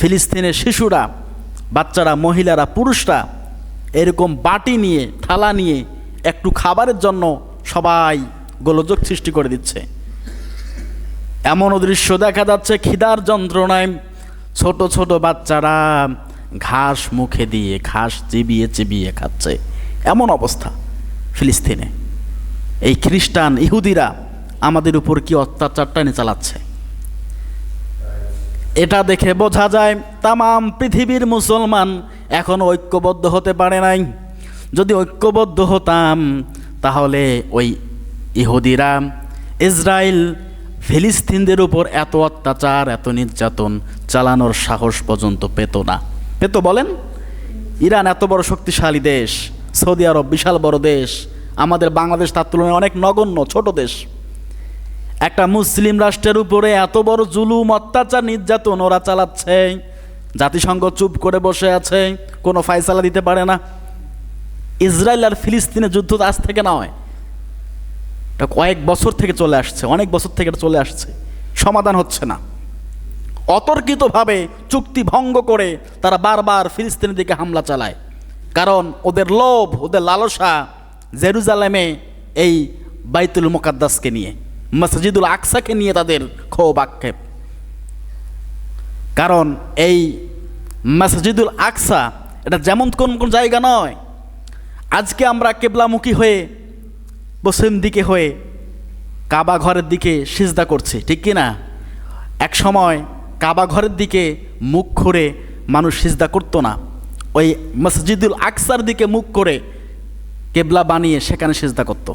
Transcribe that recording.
ফিলিস্তিনের শিশুরা, বাচ্চারা, মহিলারা, পুরুষরা এরকম বাটি নিয়ে, থালা নিয়ে একটু খাবারের জন্য সবাই গোলযোগ সৃষ্টি করে দিচ্ছে। এমনও দৃশ্য দেখা যাচ্ছে খিদার যন্ত্রণায় ছোট ছোট বাচ্চারা ঘাস মুখে দিয়ে, ঘাস চিবিয়ে চিবিয়ে খাচ্ছে। এমন অবস্থা ফিলিস্তিনে। এই খ্রিস্টান ইহুদিরা আমাদের উপর কি অত্যাচারটা নিয়ে চালাচ্ছে? এটা দেখে বোঝা যায় তামাম পৃথিবীর মুসলমান এখনও ঐক্যবদ্ধ হতে পারে নাই। যদি ঐক্যবদ্ধ হতাম, তাহলে ওই ইহুদিরা, ইসরায়েল, ফিলিস্তিনদের উপর এত অত্যাচার, এত নির্যাতন চালানোর সাহস পর্যন্ত পেত না। পেত বলেন? ইরান এত বড় শক্তিশালী দেশ, সৌদি আরব বিশাল বড় দেশ, আমাদের বাংলাদেশ তার তুলনায় অনেক নগণ্য, ছোট দেশ। একটা মুসলিম রাষ্ট্রের উপরে এত বড় জুলুম, অত্যাচার, নির্যাতন ওরা চালাচ্ছে। জাতিসংঘ চুপ করে বসে আছে, কোনো ফায়সালা দিতে পারে না। ইসরায়েল আর ফিলিস্তিনের যুদ্ধ আজ থেকে নয়। এটা কয়েক বছর থেকে চলে আসছে, অনেক বছর থেকে চলে আসছে। সমাধান হচ্ছে না। অতর্কিতভাবে চুক্তি ভঙ্গ করে তারা বারবার ফিলিস্তিনের দিকে হামলা চালায়। কারণ ওদের লোভ, ওদের লালসা জেরুজালেমে এই বাইতুল মোকাদ্দাসকে নিয়ে। মসজিদুল আকসাকে নিয়ে তাদের ক্ষোভ আক্ষেপ। কারণ এই মসজিদুল আকসা এটা যেমন কোন কোন জায়গা নয়, আজকে আমরা কেবলামুখী হয়ে, পশ্চিম দিকে হয়ে, কাবা ঘরের দিকে সিজদা করছি, ঠিক কি না? এক সময় কাবা ঘরের দিকে মুখ করে মানুষ সিজদা করতো না। ওই মসজিদুল আকসার দিকে মুখ করে কেবলা বানিয়ে সেখানে সিজদা করতো।